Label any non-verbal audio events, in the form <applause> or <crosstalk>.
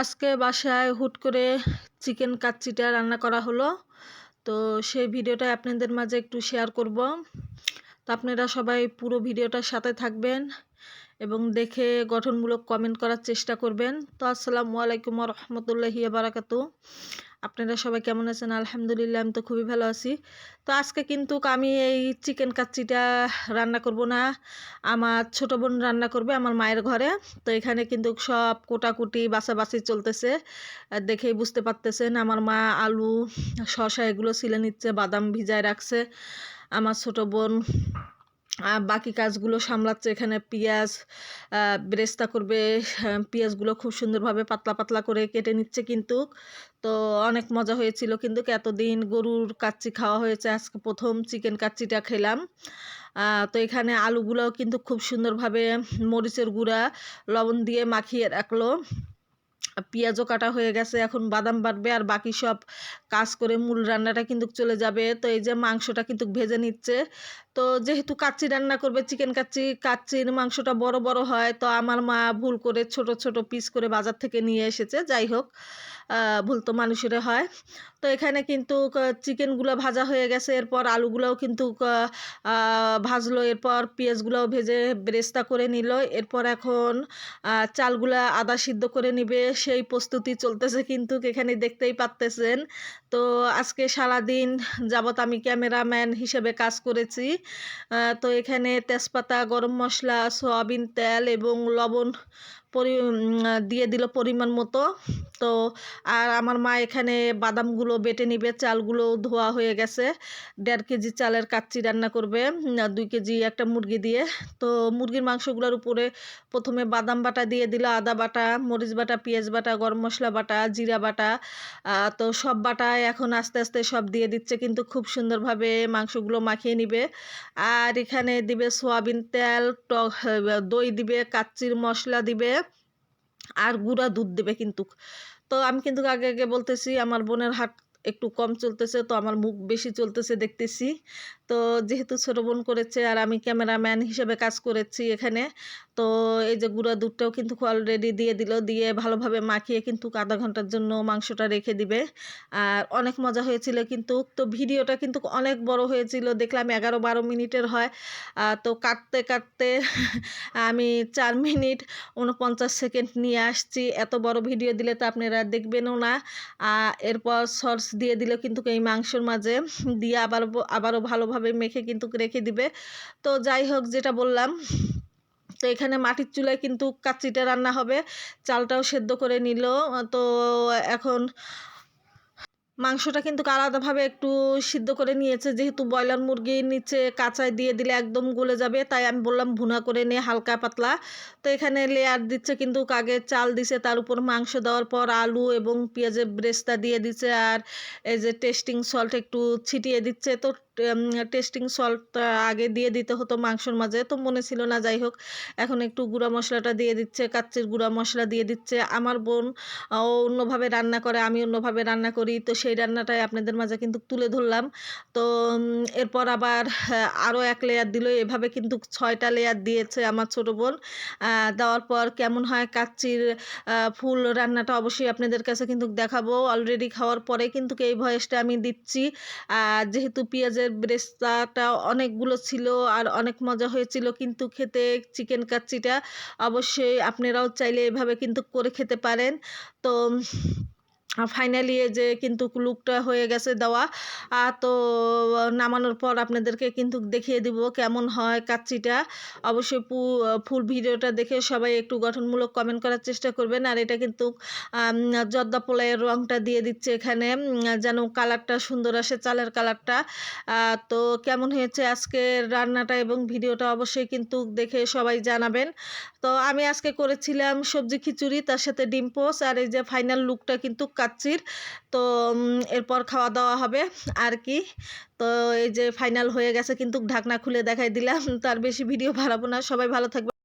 আজকে বাসায় হুট করে চিকেন কাচ্চিটা রান্না করা হলো। তো সেই ভিডিওটা আপনাদের মাঝে একটু শেয়ার করব। তো আপনারা সবাই পুরো ভিডিওটার সাথে থাকবেন এবং দেখে গঠনমূলক কমেন্ট করার চেষ্টা করবেন। তো আসসালামু আলাইকুম রহমতুল্লাহি বারাকাতু আপনারা সবাই কেমন আছেন? আলহামদুলিল্লাহ, আমি তো খুবই ভালো আছি। তো আজকে কিন্তু আমি এই চিকেন কাচ্চিটা রান্না করব না। আমার ছোট বোন রান্না করবে আমার মায়ের ঘরে। তো এখানে কিন্তু সব কোটাকুটি বাছাবাছি চলতেছে। দেখেই বুঝতে পারতেছেন, আমার মা আলু শশা এগুলো ছিলে নিচ্ছে, বাদাম ভিজায় রাখছে। আমার ছোট বোন বাকি কাজগুলো সামলাচ্ছে। এখানে পেঁয়াজ বেরেস্তা করবে। হ্যাঁ, পেঁয়াজগুলো খুব সুন্দরভাবে পাতলা পাতলা করে কেটে নিচ্ছে কিন্তু। তো অনেক মজা হয়েছিল কিন্তু এতদিন গরুর কাচ্চি খাওয়া হয়েছে। আজকে প্রথম চিকেন কাচ্চিটা খেলাম। তো এখানে আলুগুলোও কিন্তু খুব সুন্দরভাবে মরিচের গুঁড়া লবণ দিয়ে মাখিয়ে রাখল। পেঁয়াজও কাটা হয়ে গেছে, এখন বাদাম বাড়বে আর বাকি সব কাজ করে মূল রান্নাটা কিন্তু চলে যাবে। তো এই যে মাংসটা কিন্তু ভেজে নিচ্ছে। তো যেহেতু কাচ্চি রান্না করবে, চিকেন কাচ্চি, কাচ্চির মাংসটা বড় বড় হয়, তো আমার মা ভুল করে ছোট ছোট পিস করে বাজার থেকে নিয়ে এসেছে। যাই হোক ভুল তো মানুষের হয়। তো এখানে কিন্তু চিকেনগুলো ভাজা হয়ে গেছে। এরপর আলুগুলোও কিন্তু ভাজলো। এরপর পেঁয়াজগুলোও ভেজে ব্রেস্তা করে নিল। এরপর এখন চালগুলা আদা সিদ্ধ করে নিবে। সেই প্রস্তুতি চলতেছে কিন্তু এখানে দেখতেই পারতেছেন। তো আজকে সারাদিন যাবত আমি ক্যামেরাম্যান হিসেবে কাজ করেছি। তো এখানে তেজপাতা, গরম মশলা, সয়াবিন তেল এবং লবণ পরি দিয়ে দিল পরিমাণ মতো। তো আর আমার মা এখানে বাদামগুলো বেটে নিবে, চালগুলো ধোয়া হয়ে গেছে। দেড় কেজি চালের কাচ্চি রান্না করবে দুই কেজি একটা মুরগি দিয়ে। তো মুরগির মাংসগুলোর উপরে প্রথমে বাদাম বাটা দিয়ে দিল, আদা বাটা, মরিচ বাটা, পেঁয়াজ বাটা, গরম মশলা বাটা, জিরা বাটা তো সব বাটা এখন আস্তে আস্তে সব দিয়ে দিচ্ছে, কিন্তু খুব সুন্দরভাবে মাংসগুলো মাখিয়ে নিবে। আর এখানে দিবে সোয়াবিন তেল, টক, দই দিবে, কাচ্চির মশলা দিবে। আর গুঁড়া দুধ দেবে কিন্তু। তো আমি কিন্তু আগে আগে বলতেছি, আমার বোনের হাট একটু কম চলতেছে, তো আমার মুখ বেশি চলতেছে দেখতেছি। তো যেহেতু ছোটো বোন করেছে আর আমি ক্যামেরাম্যান হিসেবে কাজ করেছি এখানে তো এই যে গুঁড়া দুধটাও কিন্তু অলরেডি দিয়ে দিল, দিয়ে ভালোভাবে মাখিয়ে কিন্তু আধা ঘণ্টার জন্য মাংসটা রেখে দিবে। আর অনেক মজা হয়েছিল কিন্তু, তো ভিডিওটা কিন্তু অনেক বড় হয়েছিল, দেখলাম এগারো বারো মিনিটের হয়। তো কাটতে কাটতে <laughs> আমি চার মিনিট উনপঞ্চাশ সেকেন্ড নিয়ে আসছি। এত বড় ভিডিও দিলে তো আপনারা দেখবেনও না। এরপর সর্স দিয়ে দিল কিন্তু এই মাংসর মাঝে, দিয়ে আবার আবারও ভালোভাবে মেখে কিন্তু রেখে দিবে। তো যাই হোক, যেটা বললাম তো এখানে মাটির চুলায় কিন্তু কাচ্চিটা রান্না হবে। চালটাও সেদ্ধ করে নিল। তো এখন মাংসটা কিন্তু আলাদাভাবে একটু সিদ্ধ করে নিয়েছে। যেহেতু ব্রয়লার মুরগির নিচে কাঁচায় দিয়ে দিলে একদম গলে যাবে, তাই আমি বললাম ভুনা করে নিয়ে হালকা পাতলা। তো এখানে লেয়ার দিচ্ছে কিন্তু আগে চাল দিছে, তার উপর মাংস দেওয়ার পর আলু এবং পেঁয়াজের ব্রেস্তা দিয়ে দিচ্ছে। আর এই যে টেস্টিং সল্ট একটু ছিটিয়ে দিচ্ছে। তো টেস্টিং সল্ট আগে দিয়ে দিতে হতো মাংসর মাঝে। তো মনে ছিল না, যাই হোক, এখন একটু গুঁড়া মশলাটা দিয়ে দিচ্ছে, কাচ্চির গুঁড়া মশলা দিয়ে দিচ্ছে। আমার বোন অন্যভাবে রান্না করে, আমি অন্যভাবে রান্না করি। তো সেই রান্নাটাই আপনাদের মাঝে কিন্তু তুলে ধরলাম। তো এরপর আবার আরও এক লেয়ার দিল। এভাবে কিন্তু ছয়টা লেয়ার দিয়েছে আমার ছোটো বোন। দেওয়ার পর কেমন হয়, কাচ্চির ফুল রান্নাটা অবশ্যই আপনাদের কাছে কিন্তু দেখাবো। অলরেডি খাওয়ার পরে কিন্তু এই ভয়েসটা আমি দিচ্ছি। যেহেতু পেঁয়াজের ব্রেস্তাটা অনেকগুলো ছিল আর অনেক মজা হয়েছিল কিন্তু খেতে চিকেন কাচ্চিটা। অবশ্যই আপনারাও চাইলে এভাবে কিন্তু করে খেতে পারেন। তো ফাইনালি যে কিন্তু লুকটা হয়ে গেছে দেওয়া তো নামানোর পর আপনাদেরকে কিন্তু দেখিয়ে দিব কেমন হয় কাচ্চিটা। অবশ্যই ফুল ভিডিওটা দেখে সবাই একটু গঠনমূলক কমেন্ট করার চেষ্টা করবেন। আর এটা কিন্তু জর্দা পোলাইয়ের রঙটা দিয়ে দিচ্ছে এখানে যেন কালারটা সুন্দর আসে, চালের কালারটা। তো কেমন হয়েছে আজকে রান্নাটা এবং ভিডিওটা অবশ্যই কিন্তু দেখে সবাই জানাবেন। তো আমি আজকে করেছিলাম সবজি খিচুড়ি, তার সাথে ডিম পোস, আর এই যে ফাইনাল লুকটা কিন্তু কাচ্চির তো এরপর খাওয়া দাওয়া হবে আর কি তো, এই যে ফাইনাল হয়ে গেছে, কিন্তু ঢাকনা খুলে দেখাই দিলাম। তার বেশি ভিডিও বাড়াবো না। সবাই ভালো থাকবে